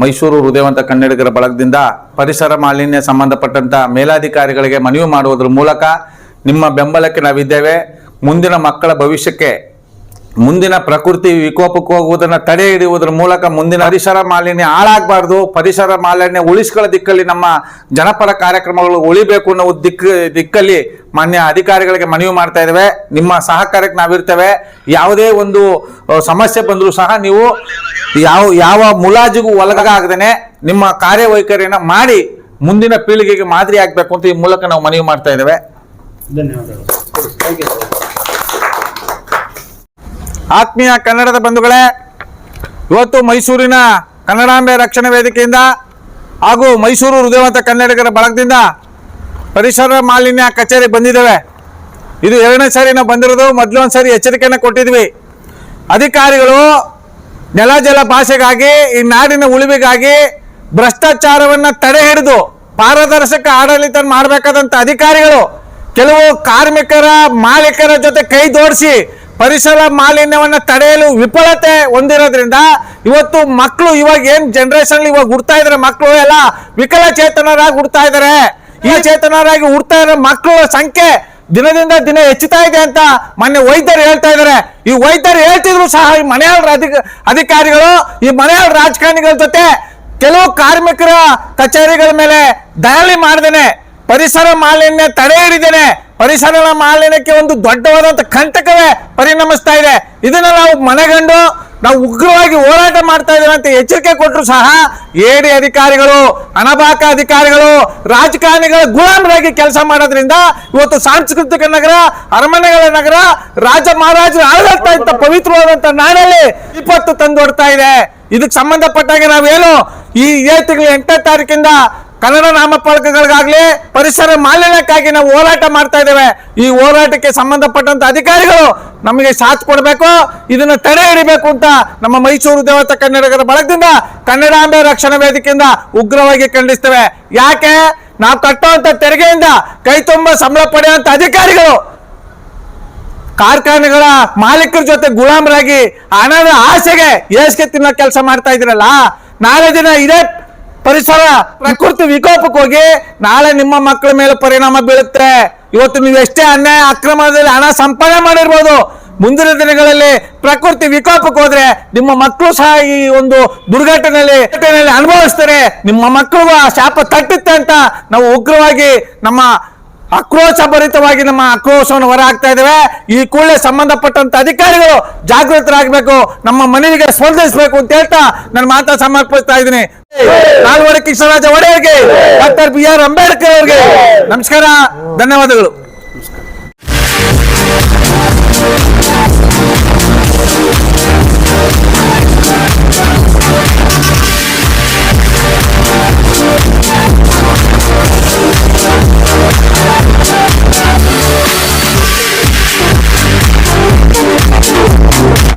ಮೈಸೂರು ಹೃದಯವಂತ ಕನ್ನಡಿಗರ ಬಳಗದಿಂದ ಪರಿಸರ ಮಾಲಿನ್ಯ ಸಂಬಂಧಪಟ್ಟಂತ ಮೇಲಾಧಿಕಾರಿಗಳಿಗೆ ಮನವಿ ಮಾಡುವುದರ ಮೂಲಕ ನಿಮ್ಮ ಬೆಂಬಲಕ್ಕೆ ನಾವಿದ್ದೇವೆ. ಮುಂದಿನ ಮಕ್ಕಳ ಭವಿಷ್ಯಕ್ಕೆ ಮುಂದಿನ ಪ್ರಕೃತಿ ವಿಕೋಪಕ್ಕೆ ಹೋಗುವುದನ್ನು ತಡೆ ಹಿಡಿಯುವುದರ ಮೂಲಕ ಮುಂದಿನ ಪರಿಸರ ಮಾಲಿನ್ಯ ಹಾಳಾಗಬಾರ್ದು ಪರಿಸರ ಮಾಲಿನ್ಯ ಉಳಿಸ್ಕೊಳ್ಳೋ ದಿಕ್ಕಲ್ಲಿ ನಮ್ಮ ಜನಪರ ಕಾರ್ಯಕ್ರಮಗಳು ಉಳಿಬೇಕು ಅನ್ನೋ ದಿಕ್ಕ ದಿಕ್ಕಲ್ಲಿ ಮಾನ್ಯ ಅಧಿಕಾರಿಗಳಿಗೆ ಮನವಿ ಮಾಡ್ತಾ ಇದ್ದೇವೆ. ನಿಮ್ಮ ಸಹಕಾರಕ್ಕೆ ನಾವಿರ್ತೇವೆ. ಯಾವುದೇ ಒಂದು ಸಮಸ್ಯೆ ಬಂದರೂ ಸಹ ನೀವು ಯಾವ ಯಾವ ಮುಲಾಜಿಗೂ ಒಳಗಾಗದೇನೆ ನಿಮ್ಮ ಕಾರ್ಯವೈಖರಿಯನ್ನು ಮಾಡಿ ಮುಂದಿನ ಪೀಳಿಗೆಗೆ ಮಾದರಿ ಆಗಬೇಕು ಅಂತ ಈ ಮೂಲಕ ನಾವು ಮನವಿ ಮಾಡ್ತಾ ಇದ್ದೇವೆ. ಧನ್ಯವಾದಗಳು. ಥ್ಯಾಂಕ್ ಯು ಆತ್ಮೀಯ ಕನ್ನಡದ ಬಂಧುಗಳೇ, ಇವತ್ತು ಮೈಸೂರಿನ ಕನ್ನಡಾಂಬೆ ರಕ್ಷಣಾ ವೇದಿಕೆಯಿಂದ ಹಾಗೂ ಮೈಸೂರು ಹೃದಯವಂತ ಕನ್ನಡಿಗರ ಬಳಗದಿಂದ ಪರಿಸರ ಮಾಲಿನ್ಯ ಕಚೇರಿ ಬಂದಿದ್ದೇವೆ. ಇದು ಎರಡನೇ ಸಾರಿ ನಾವು ಬಂದಿರೋದು ಮೊದಲೊಂದು ಸಾರಿ ಎಚ್ಚರಿಕೆಯನ್ನು ಕೊಟ್ಟಿದ್ವಿ. ಅಧಿಕಾರಿಗಳು ನೆಲ ಜಲ ಭಾಷೆಗಾಗಿ, ಈ ನಾಡಿನ ಉಳಿವಿಗಾಗಿ ಭ್ರಷ್ಟಾಚಾರವನ್ನ ತಡೆ ಹಿಡಿದು ಪಾರದರ್ಶಕ ಆಡಳಿತ ಮಾಡಬೇಕಾದಂತ ಅಧಿಕಾರಿಗಳು ಕೆಲವು ಕಾರ್ಮಿಕರ ಮಾಲೀಕರ ಜೊತೆ ಕೈ ಜೋಡಿಸಿ ಪರಿಸರ ಮಾಲಿನ್ಯವನ್ನ ತಡೆಯಲು ವಿಫಲತೆ ಹೊಂದಿರೋದ್ರಿಂದ ಇವತ್ತು ಮಕ್ಕಳು ಇವಾಗ ಏನ್ ಜನರೇಷನ್ ಇವಾಗ ಹುಡ್ತಾ ಇದಾರೆ ಮಕ್ಕಳು ಎಲ್ಲ ವಿಕಲಚೇತನರಾಗಿ ಹುಡ್ತಾ ಇದಾರೆ. ಈ ಚೇತನರಾಗಿ ಹುಡ್ತಾ ಇರೋ ಮಕ್ಕಳ ಸಂಖ್ಯೆ ದಿನದಿಂದ ದಿನ ಹೆಚ್ಚುತ್ತಾ ಇದೆ ಅಂತ ಮೊನ್ನೆ ವೈದ್ಯರು ಹೇಳ್ತಾ ಇದಾರೆ. ಈ ವೈದ್ಯರು ಹೇಳ್ತಿದ್ರು ಸಹ ಈ ಮನೆಯಾಳ ಅಧಿಕ, ಅಧಿಕಾರಿಗಳು, ಈ ಮನೆಯಾಳ ರಾಜಕಾರಣಿಗಳ ಜೊತೆ ಕೆಲವು ಕಾರ್ಮಿಕರ ಕಚೇರಿಗಳ ಮೇಲೆ ದಾಳಿ ಮಾಡ್ದೇನೆ. ಪರಿಸರ ಮಾಲಿನ್ಯ ತಡೆ ಹಿಡಿದೇನೆ. ಪರಿಸರ ಮಾಲಿನ್ಯಕ್ಕೆ ಒಂದು ದೊಡ್ಡವಾದಂತ ಕಂಟಕವೇ ಪರಿಣಮಿಸ್ತಾ ಇದೆ. ಇದನ್ನ ನಾವು ಮನೆಗಂಡು ನಾವು ಉಗ್ರವಾಗಿ ಹೋರಾಟ ಮಾಡ್ತಾ ಇದ್ದೇವೆ ಅಂತ ಎಚ್ಚರಿಕೆ ಕೊಟ್ಟರು ಸಹ ಏಡಿ ಅಧಿಕಾರಿಗಳು ಅನಬಾಕ ಅಧಿಕಾರಿಗಳು, ರಾಜಕಾರಣಿಗಳ ಗುಲಾಮರಾಗಿ ಕೆಲಸ ಮಾಡೋದ್ರಿಂದ ಇವತ್ತು ಸಾಂಸ್ಕೃತಿಕ ನಗರ, ಅರಮನೆಗಳ ನಗರ, ರಾಜ ಮಹಾರಾಜರು ಆಳ್ತಾ ಇದ್ದ ಪವಿತ್ರವಾದಂತ ನಾಡಲ್ಲಿ ವಿಪತ್ತು ತಂದೊಡ್ತಾ ಇದೆ. ಇದಕ್ಕೆ ಸಂಬಂಧಪಟ್ಟಾಗೆ ನಾವೇನು ಈ ಏಳು ತಿಂಗಳ ಎಂಟನೇ ತಾರೀಕಿಂದ ಕನ್ನಡ ನಾಮಫಲಕಗಳಿಗಾಗ್ಲಿ ಪರಿಸರ ಮಾಲಿನ್ಯಕ್ಕಾಗಿ ನಾವು ಹೋರಾಟ ಮಾಡ್ತಾ ಇದ್ದೇವೆ. ಈ ಹೋರಾಟಕ್ಕೆ ಸಂಬಂಧಪಟ್ಟಂತ ಅಧಿಕಾರಿಗಳು ನಮಗೆ ಸಾಥ್ ಕೊಡಬೇಕು, ಇದನ್ನ ತಡೆ ಹಿಡಿಬೇಕು ಅಂತ ನಮ್ಮ ಮೈಸೂರು ದೇವತಾ ಕನ್ನಡಿಗರ ಬಳಗದಿಂದ ಕನ್ನಡಾಂಬೆ ರಕ್ಷಣಾ ವೇದಿಕೆಯಿಂದ ಉಗ್ರವಾಗಿ ಖಂಡಿಸ್ತೇವೆ. ಯಾಕೆ? ನಾವು ಕಟ್ಟುವಂತ ತೆರಿಗೆಯಿಂದ ಕೈ ತುಂಬ ಸಂಬಳ ಪಡೆಯುವಂತ ಅಧಿಕಾರಿಗಳು ಕಾರ್ಖಾನೆಗಳ ಮಾಲೀಕರ ಜೊತೆ ಗುಲಾಮರಾಗಿ ಹಣದ ಆಸೆಗೆ ಏಸ್ಗೆ ತಿನ್ನೋ ಕೆಲಸ ಮಾಡ್ತಾ ಇದ್ರಲ್ಲ, ನಾಳೆ ದಿನ ಇದೇ ಪರಿಸರ ಪ್ರಕೃತಿ ವಿಕೋಪಕ್ಕೆ ಹೋಗಿ ನಾಳೆ ನಿಮ್ಮ ಮಕ್ಕಳ ಮೇಲೆ ಪರಿಣಾಮ ಬೀಳುತ್ತೆ. ಇವತ್ತು ನೀವು ಎಷ್ಟೇ ಅನ್ಯಾಯ ಅಕ್ರಮದಲ್ಲಿ ಹಣ ಸಂಪಾದನೆ ಮಾಡಿರ್ಬೋದು. ಮುಂದಿನ ದಿನಗಳಲ್ಲಿ ಪ್ರಕೃತಿ ವಿಕೋಪಕ್ಕೆ ಹೋದ್ರೆ ನಿಮ್ಮ ಮಕ್ಕಳು ಸಹ ಈ ಒಂದು ದುರ್ಘಟನೆಯಲ್ಲಿ ಘಟನೆಯಲ್ಲಿ ಅನುಭವಿಸ್ತಾರೆ. ನಿಮ್ಮ ಮಕ್ಕಳು ಆ ಶಾಪ ತಟ್ಟುತ್ತೆ ಅಂತ ನಾವು ಉಗ್ರವಾಗಿ ನಮ್ಮ ಆಕ್ರೋಶ ಭರಿತವಾಗಿ ನಮ್ಮ ಆಕ್ರೋಶವನ್ನು ಹೊರ ಹಾಕ್ತಾ ಇದ್ದೇವೆ. ಈ ಕೂಡಲೇ ಸಂಬಂಧಪಟ್ಟಂತ ಅಧಿಕಾರಿಗಳು ಜಾಗೃತರಾಗಬೇಕು, ನಮ್ಮ ಮನವಿಗೆ ಸ್ಪಂದಿಸಬೇಕು ಅಂತ ಹೇಳ್ತಾ ನನ್ನ ಮಾತಾ ಸಮರ್ಪಿಸ್ತಾ ಇದ್ದೀನಿ. ನಾಲ್ವಡಿ ಕೃಷ್ಣರಾಜ ಒಡೆಯರ್ಗೆ, ಡಾಕ್ಟರ್ ಬಿ ಆರ್ ಅಂಬೇಡ್ಕರ್ ಅವರಿಗೆ ನಮಸ್ಕಾರ, ಧನ್ಯವಾದಗಳು.